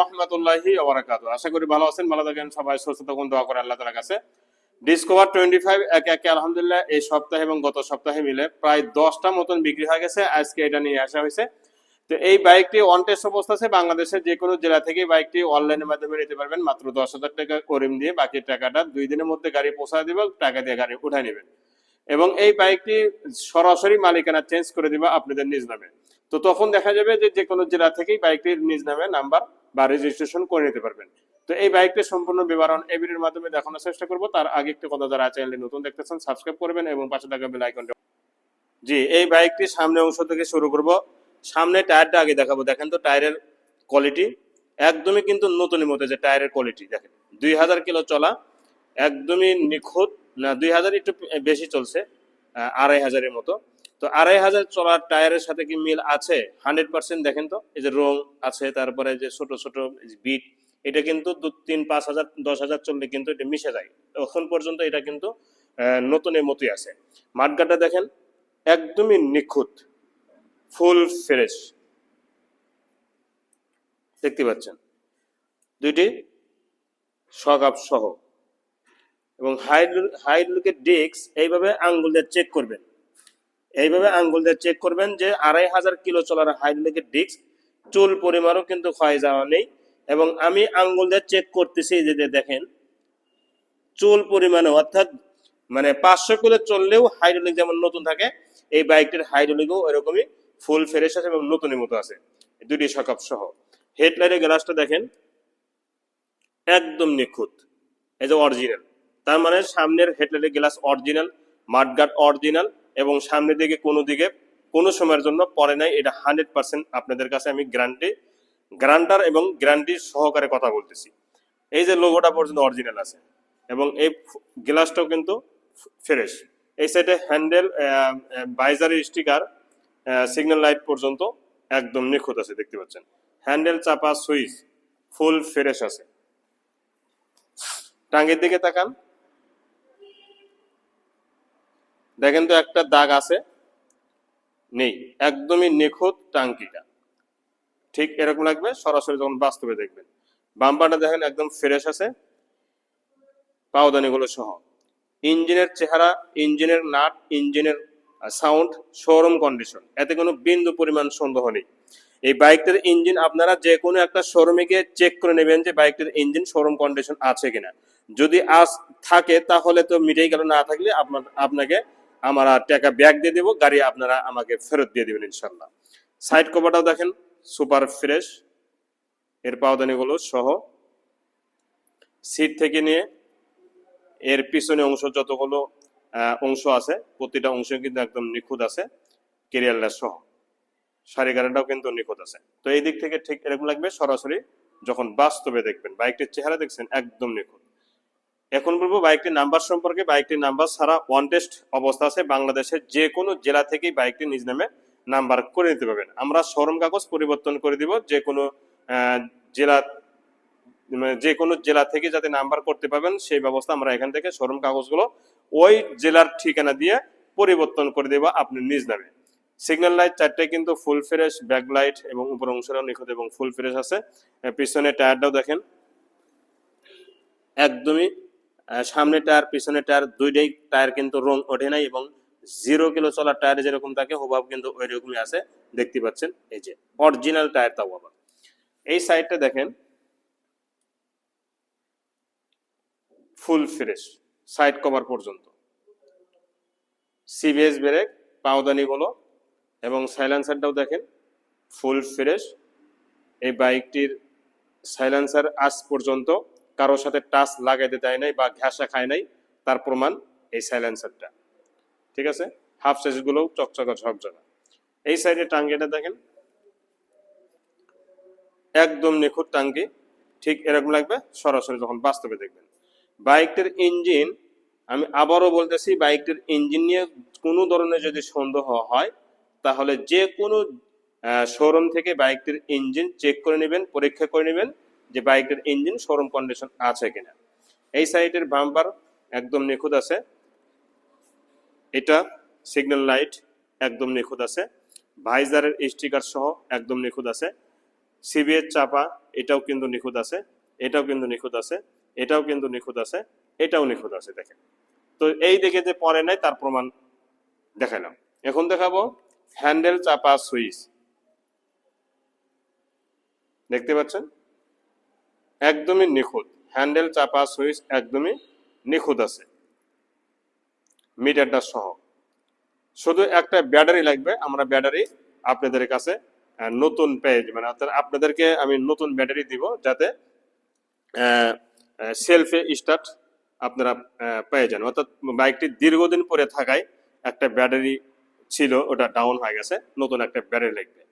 রহমতুল্লাহি আশা করি ভালো আছেন, ভালো থাকেন, সবাই সুস্থ থাকুন, দোয়া করে আল্লাহ কাছে। ডিসকভার টোয়েন্টি ফাইভ একে একে, আলহামদুলিল্লাহ, এই সপ্তাহে এবং গত সপ্তাহে মিলে প্রায় দশটা মতন বিক্রি হয়ে গেছে, আজকে এটা নিয়ে আসা হয়েছে। তো এই বাইকটি অবস্থা আছে, বাংলাদেশের যে কোনো জেলা থেকে বাইকটি অনলাইনের মাধ্যমে নিতে পারবেন। মাত্র দশ হাজার টাকা করিম দিয়ে বাকি টাকাটা দুই দিনের মধ্যে গাড়ি পৌঁছায় দিবে, টাকা দিয়ে গাড়ি উঠায় নেবেন এবং এই বাইকটি সরাসরি মালিকানা চেঞ্জ করে দিবে আপনাদের নিজ নামে। তো তখন দেখা যাবে যে যে কোনো জেলা থেকেই বাইকটির নিজ নামে নাম্বার বা রেজিস্ট্রেশন করে নিতে পারবেন। তো এই বাইকটির সম্পূর্ণ বিবরণ এই ভিডিওর মাধ্যমে দেখানোর চেষ্টা করব। তার আগে একটি কথা যারা চ্যানেলে নতুন দেখতেছেন সাবস্ক্রাইব করবেন এবং পাশে থাকা বেল আইকনটা জি, এই বাইকটির সামনে অংশ থেকে শুরু করব। সামনে টায়ারটা আগে দেখাবো। দেখেন তো টায়ারের কোয়ালিটি একদমই কিন্তু নতুনের মতো যে টায়ারের কোয়ালিটি দেখেন, দুই হাজার কিলো চলা, একদমই নিখুঁত, না, দুই হাজার একটু বেশি চলছে আড়াই হাজারের মতো। তো আড়াই হাজার চলার টায়ারের সাথে কি মিল আছে? হান্ড্রেড পার্সেন্ট দেখেন তো, এই যে রং আছে, তারপরে যে ছোট ছোট বিট, এটা কিন্তু দু, তিন, পাঁচ হাজার, দশ হাজার চললে কিন্তু এটা মিশে যায়। এখন পর্যন্ত এটা কিন্তু নতুনের মতোই আছে। মাঠগাটা দেখেন, একদমই নিখুঁত, ফুল ফ্রেশ। দেখতে পাচ্ছেন? দুইটি সকাপ সহ। এবং হাইড্রোলিকের ডিস্ক এইভাবে আঙ্গুল দিয়ে চেক করবেন। এইভাবে আঙ্গুল দিয়ে চেক করবেন যে আড়াই হাজার কিলো চলার হাইড্রোলিকের ডিস্ক চুল পরিমাণও কিন্তু ক্ষয় যাওয়া নেই। এবং আমি আঙ্গুল দিয়ে চেক করতেছি যে দেখেন, চুল পরিমাণে অর্থাৎ মানে পাঁচশো কিলো চললেও হাইড্রোলিক যেমন নতুন থাকে, এই বাইকটির হাইড্রোলিকও এরকমই ফুল ফ্রেশ আছে এবং নতুনের মতো আছে। দুটি সকাপ সহ। হেডলাইটের গ্লাসটা দেখেন, একদম নিখুঁত। এই যে অরিজিনাল তার মানে সামনের হেডলাইটের গ্লাস অরিজিনাল মাঠগার্ড অরিজিনাল এবং সামনের দিকে কোনো দিকে কোনো সময়ের জন্য পরে নাই। এটা হান্ড্রেড পার্সেন্ট আপনাদের কাছে আমি গ্যারান্টি গ্রান্টার এবং গ্যারান্টি সহকারে কথা বলতেছি। এই যে লোগোটা পর্যন্ত অরিজিনাল আছে এবং এই গ্লাসটাও কিন্তু ফ্রেশ এই সাইডে হ্যান্ডেল বাইজারের স্টিকার সিগন্যাল লাইট পর্যন্ত একদম নিখুঁত আছে, দেখতে পাচ্ছেন। হ্যান্ডেল চাপা সুইচ ফুল ফ্রেশ আছে। টাঙ্গের দিকে তাকান। দেখেন তো একটা দাগ আছে। নেই, একদমই নিখুঁত টাঙ্কিটা ঠিক এরকম লাগবে, সরাসরি যখন বাস্তবে দেখবেন। বাম্পারটা দেখেন একদম ফ্রেশ আছে। পাওদানিগুলো সহ। ইঞ্জিনের চেহারা, ইঞ্জিনের নাট, ইঞ্জিনের সাউন্ড শোরুম কন্ডিশন এতে কোনো বিন্দু পরিমাণ সন্দেহ নেই। এই বাইকটার ইঞ্জিন আপনারা যে কোনো একটা শোরুমে গিয়ে চেক করে নেবেন যে বাইকটার ইঞ্জিন শোরুম কন্ডিশন আছে কিনা। যদি আজ থাকে, তাহলে তো মিটেই গেল, না থাকলে আপনার, আপনাকে আমরা টাকা ব্যাগ দিয়ে দেবো, গাড়ি আপনারা আমাকে ফেরত দিয়ে দেবেন ইনশাল্লাহ সাইড কভারটাও দেখেন, সুপার ফ্রেশ। এর পাওদানিগুলো সহ। সিট থেকে নিয়ে, এর পিছনে অংশ যতগুলো অংশ আছে, প্রতিটা অংশ কিন্তু একদম নিখুঁত আছে কেরিয়ারটা সহ। সারি গাড়িটাও কিন্তু নিখুঁত আছে। তো এই দিক থেকে ঠিক এরকম লাগবে, সরাসরি যখন বাস্তবে দেখবেন বাইকটির চেহারা দেখছেন, একদম নিখুঁত। এখন বলব বাইকটির নাম্বার সম্পর্কে, বাইকটির নাম্বার ছাড়া ওয়ান টেস্ট অবস্থা আছে বাংলাদেশের যে কোনো জেলা থেকেই বাইকটি নিজ নামে নাম্বার করে নিতে পারবেন। আমরা শোরুম কাগজ পরিবর্তন করে দিব যে কোনো জেলা মানে যে কোনো জেলা থেকে যাতে নাম্বার করতে পারবেন, সেই ব্যবস্থা আমরা এখান থেকে শোরুম কাগজগুলো ওই জেলার ঠিকানা দিয়ে পরিবর্তন করে দেবো আপনি নিজ নামে। সিগন্যাল লাইট চারটে কিন্তু ফুল ফ্রেশ, ব্যাক লাইট এবং উপর অংশটাও নিখুঁত এবং ফুল ফ্রেশ আছে। পিছনে টায়ারটাও দেখেন। একদমই সামনে টায়ার পিছনে টায়ার দুইটাই টায়ার কিন্তু রং ওঠে নাই এবং জিরো কিলো চলার টায়ার যেরকম থাকে হুবাব কিন্তু ওই রকমই আছে, দেখতে পাচ্ছেন এই যে অরিজিনাল টায়ার তাও আবার। এই সাইডটা দেখেন ফুল ফ্রেশ সাইড কভার পর্যন্ত। সিবিএস ব্রেক পাওদানিগুলো এবং সাইলেন্সারটাও দেখেন ফুল ফ্রেশ এই বাইকটির সাইলেন্সার আজ পর্যন্ত কারোর সাথে টাচ লাগাইতে দেয় নাই বা ঘাসা খায় নাই, তার প্রমাণ এই সাইলেন্সারটা। ঠিক আছে? হাফ সাইজগুলোও চকচকা ঝকঝকা। এই সাইডে টাঙ্গিটা দেখেন। একদম নিখুঁত টাঙ্গি। ঠিক এরকম লাগবে সরাসরি যখন বাস্তবে দেখবেন। বাইকটির ইঞ্জিন, আমি আবারও বলতেছি, বাইকটির ইঞ্জিন নিয়ে কোনো ধরনের যদি সন্দেহ হয়, তাহলে যে কোনো শোরুম থেকে বাইকটির ইঞ্জিন চেক করে নেবেন, পরীক্ষা করে নেবেন। যে বাইকের ইঞ্জিন শোরুম কন্ডিশন আছে কিনা। এই সাইডের বাম্পার একদম নিখুঁত আছে। এটা সিগন্যাল লাইট একদম নিখুঁত আছে। ভাইজারের স্টিকার সহ একদম নিখুঁত আছে। সিবিএর চাপা, এটাও কিন্তু নিখুঁত আছে। এটাও কিন্তু নিখুঁত আছে। এটাও কিন্তু নিখুঁত আছে। এটাও নিখুঁত আছে, দেখেন। তো এই দিকে যে পরে নাই, তার প্রমাণ দেখালাম। এখন দেখাবো হ্যান্ডেল চাপা সুইচ। দেখতে পাচ্ছেন? একদমই নিখুঁত। হ্যান্ডেল চাপা সুইচ একদমই নিখুঁত আছে। মিটারটা সহ। শুধু একটা ব্যাটারি লাগবে, আমরা ব্যাটারি আপনাদের কাছে নতুন পেজ মানে অর্থাৎ আপনাদেরকে আমি নতুন ব্যাটারি দিব যাতে সেলফে স্টার্ট আপনারা পেয়ে যান। অর্থাৎ বাইকটি দীর্ঘদিন পরে থাকায় একটা ব্যাটারি ছিল, ওটা ডাউন হয়ে গেছে, নতুন একটা ব্যাটারি লাগবে।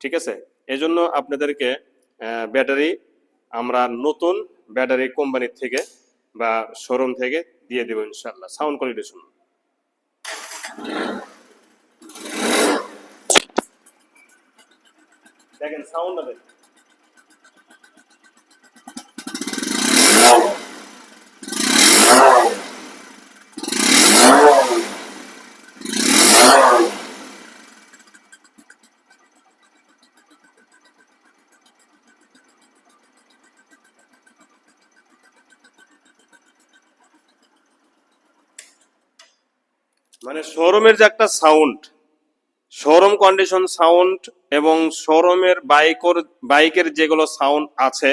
ঠিক আছে? এজন্য আপনাদেরকে ব্যাটারি আমরা নতুন ব্যাটারি কোম্পানির থেকে বা শোরুম থেকে দিয়ে দেবো ইনশাল্লাহ সাউন্ড কোয়ালিটি শুনুন। দেখেন সাউন্ড দেখেন। মানে শোরুমের যে একটা সাউন্ড শোরুম কন্ডিশন সাউন্ড এবং শোরুমের বাইকর, বাইকের যেগুলো সাউন্ড আছে,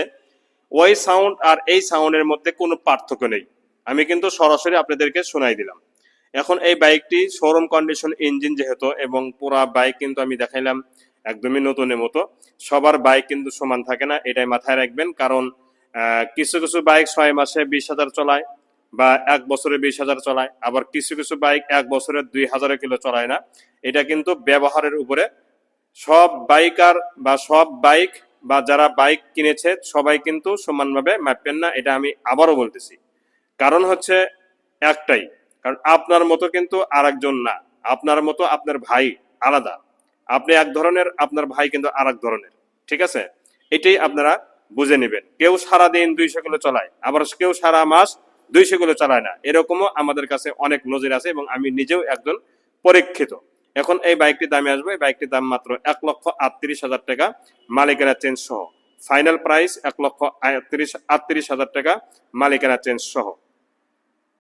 ওই সাউন্ড আর এই সাউন্ডের মধ্যে কোনো পার্থক্য নেই। আমি কিন্তু সরাসরি আপনাদেরকে শোনাই দিলাম। এখন এই বাইকটি শোরুম কন্ডিশন ইঞ্জিন যেহেতু এবং পুরা বাইক কিন্তু আমি দেখাইলাম একদমই নতুনের মতো, সবার বাইক কিন্তু সমান থাকে না, এটাই মাথায় রাখবেন। কারণ কিছু কিছু বাইক ছয় মাসে বিশ হাজার চলায় বা এক বছরে বিশ হাজার চলায়, আবার কিছু কিছু বাইক এক বছরে দুই হাজার কিলো চলায় না। এটা কিন্তু ব্যবহারের উপরে সব বাইকার বা সব বাইক বা যারা বাইক কিনেছে, সবাই কিন্তু সমানভাবে মাপবেন না, এটা আমি আবারও বলতেছি। কারণ হচ্ছে একটাই, কারণ আপনার মতো কিন্তু আরেকজন না। আপনার মতো আপনার ভাই আলাদা। আপনি এক ধরনের, আপনার ভাই কিন্তু আর এক ধরনের, ঠিক আছে? এটাই আপনারা বুঝে নেবেন। কেউ সারা দিন দুইশো কিলো চালায়, আবার কেউ সারা মাস দুইশো সেগুলো চালায় না। এরকমও আমাদের কাছে অনেক নজির আছে এবং আমি নিজেও একজন পরীক্ষিত। এখন এই বাইকটির দামে আসবে। এই বাইকটির দাম মাত্র এক লক্ষ আটত্রিশ হাজার টাকা। মালিকেরা চেঞ্জ সহ। ফাইনাল প্রাইস এক লক্ষ আটত্রিশ আটত্রিশ হাজার টাকা। মালিকানা চেঞ্জ সহ।